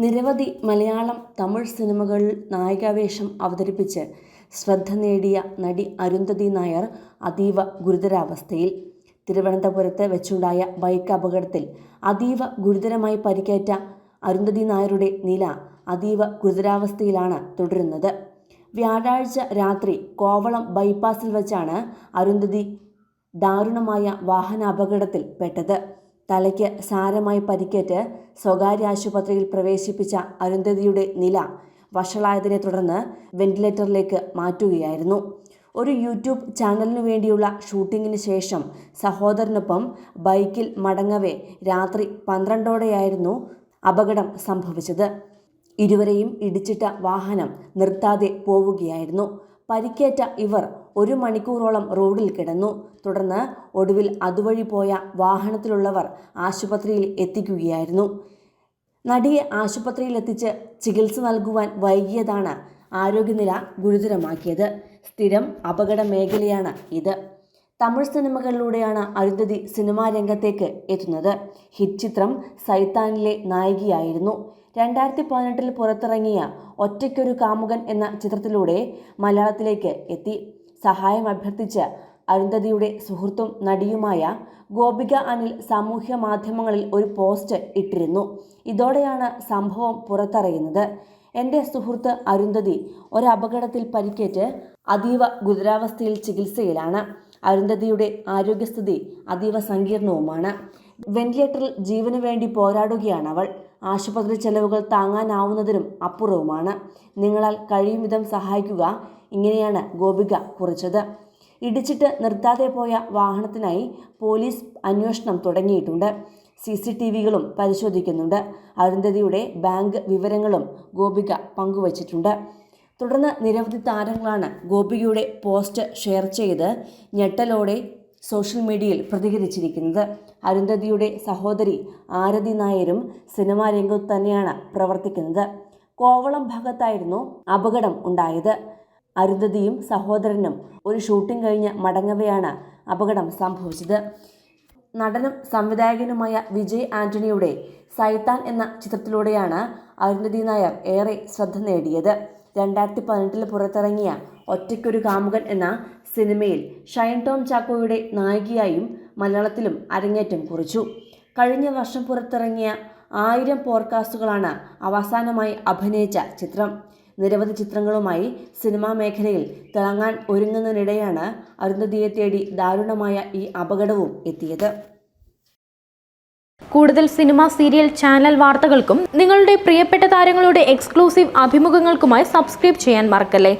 നിരവധി മലയാളം തമിഴ് സിനിമകളിൽ നായികാവേഷം അവതരിപ്പിച്ച് ശ്രദ്ധ നേടിയ നടി അരുന്ധതി നായർ അതീവ ഗുരുതരാവസ്ഥയിൽ തിരുവനന്തപുരത്ത് വെച്ചുണ്ടായ ബൈക്ക് അപകടത്തിൽ അതീവ ഗുരുതരമായി പരിക്കേറ്റ അരുന്ധതി നായരുടെ നില അതീവ ഗുരുതരാവസ്ഥയിലാണ് തുടരുന്നത്. വ്യാഴാഴ്ച രാത്രി കോവളം ബൈപ്പാസിൽ വെച്ചാണ് അരുന്ധതി ദാരുണമായ വാഹനാപകടത്തിൽ പെട്ടത് തലയ്ക്ക് സാരമായി പരിക്കേറ്റ് സ്വകാര്യ ആശുപത്രിയിൽ പ്രവേശിപ്പിച്ച അരുന്ധതിയുടെ നില വഷളായതിനെ തുടർന്ന് വെന്റിലേറ്ററിലേക്ക് മാറ്റുകയായിരുന്നു. ഒരു യൂട്യൂബ് ചാനലിനു വേണ്ടിയുള്ള ഷൂട്ടിങ്ങിന് ശേഷം സഹോദരനൊപ്പം ബൈക്കിൽ മടങ്ങവേ രാത്രി പന്ത്രണ്ടോടെയായിരുന്നു അപകടം സംഭവിച്ചത്. ഇരുവരെയും ഇടിച്ചിട്ട വാഹനം നിർത്താതെ പോവുകയായിരുന്നു. പരിക്കേറ്റ ഇവർ ഒരു മണിക്കൂറോളം റോഡിൽ കിടന്നു. തുടർന്ന് ഒടുവിൽ അതുവഴി പോയ വാഹനത്തിലുള്ളവർ ആശുപത്രിയിൽ എത്തിക്കുകയായിരുന്നു. നടിയെ ആശുപത്രിയിൽ എത്തിച്ച് ചികിത്സ നൽകുവാൻ വൈകിയതാണ് ആരോഗ്യനില ഗുരുതരമാക്കിയത്. സ്ഥിരം അപകട മേഖലയാണ് ഇത്. തമിഴ് സിനിമകളിലൂടെയാണ് അരുന്ധതി സിനിമാ രംഗത്തേക്ക് എത്തുന്നത്. ഹിറ്റ് ചിത്രം സൈത്താനിലെ നായികയായിരുന്നു. രണ്ടായിരത്തി പതിനെട്ടിൽ പുറത്തിറങ്ങിയ ഒറ്റയ്ക്കൊരു കാമുകൻ എന്ന ചിത്രത്തിലൂടെ മലയാളത്തിലേക്ക് എത്തി. സഹായം അഭ്യർത്ഥിച്ച് അരുന്ധതിയുടെ സുഹൃത്തും നടിയുമായ ഗോപിക അനിൽ സാമൂഹ്യ മാധ്യമങ്ങളിൽ ഒരു പോസ്റ്റ് ഇട്ടിരുന്നു. ഇതോടെയാണ് സംഭവം പുറത്തറിയുന്നത്. എന്റെ സുഹൃത്ത് അരുന്ധതി ഒരപകടത്തിൽ പരിക്കേറ്റ് അതീവ ഗുരുതരാവസ്ഥയിൽ ചികിത്സയിലാണ്. അരുന്ധതിയുടെ ആരോഗ്യസ്ഥിതി അതീവ സങ്കീർണവുമാണ്. വെന്റിലേറ്ററിൽ ജീവന് വേണ്ടി പോരാടുകയാണ് അവൾ ആശുപത്രി ചെലവുകൾ താങ്ങാനാവുന്നതിനും അപ്പുറവുമാണ്. നിങ്ങളാൽ കഴിയും വിധം സഹായിക്കുക ഇങ്ങനെയാണ് ഗോപിക കുറിച്ചത്. ഇടിച്ചിട്ട് നിർത്താതെ പോയ വാഹനത്തിനായി പോലീസ് അന്വേഷണം തുടങ്ങിയിട്ടുണ്ട്. സി സി ടി വികളും പരിശോധിക്കുന്നുണ്ട്. അരുന്ധതിയുടെ ബാങ്ക് വിവരങ്ങളും ഗോപിക പങ്കുവച്ചിട്ടുണ്ട്. തുടർന്ന് നിരവധി താരങ്ങളാണ് ഗോപികയുടെ പോസ്റ്റ് ഷെയർ ചെയ്ത് ഞെട്ടലോടെ സോഷ്യൽ മീഡിയയിൽ പ്രതികരിച്ചിരിക്കുന്നത്. അരുന്ധതിയുടെ സഹോദരി ആരതി നായരും സിനിമാ രംഗത്ത് തന്നെയാണ് പ്രവർത്തിക്കുന്നത്. കോവളം ഭാഗത്തായിരുന്നു അപകടം ഉണ്ടായത്. അരുന്ധതിയും സഹോദരനും ഒരു ഷൂട്ടിംഗ് കഴിഞ്ഞ് മടങ്ങവെയാണ് അപകടം സംഭവിച്ചത്. നടനും സംവിധായകനുമായ വിജയ് ആന്റണിയുടെ സൈത്താൻ എന്ന ചിത്രത്തിലൂടെയാണ് അരുന്ധതി നായർ ഏറെ ശ്രദ്ധ നേടിയത്. രണ്ടായിരത്തി പതിനെട്ടിൽ പുറത്തിറങ്ങിയ ഒറ്റയ്ക്കൊരു കാമുകൻ എന്ന സിനിമയിൽ ഷൈൻ ടോം ചാക്കോയുടെ നായികയായും മലയാളത്തിലും അരങ്ങേറ്റം കുറിച്ചു. കഴിഞ്ഞ വർഷം പുറത്തിറങ്ങിയ ആയിരം പോഡ്കാസ്റ്റുകളാണ് അവസാനമായി അഭിനയിച്ച ചിത്രം. നിരവധി ചിത്രങ്ങളുമായി സിനിമാ മേഖലയിൽ തിളങ്ങാൻ ഒരുങ്ങുന്നതിനിടെയാണ് അരുന്ധതിയെ തേടി ദാരുണമായ ഈ അപകടവും എത്തിയത്. കൂടുതൽ സിനിമ സീരിയൽ ചാനൽ വാർത്തകൾക്കും നിങ്ങളുടെ പ്രിയപ്പെട്ട താരങ്ങളുടെ എക്സ്ക്ലൂസീവ് അഭിമുഖങ്ങൾക്കുമായി സബ്സ്ക്രൈബ് ചെയ്യാൻ മറക്കല്ലേ?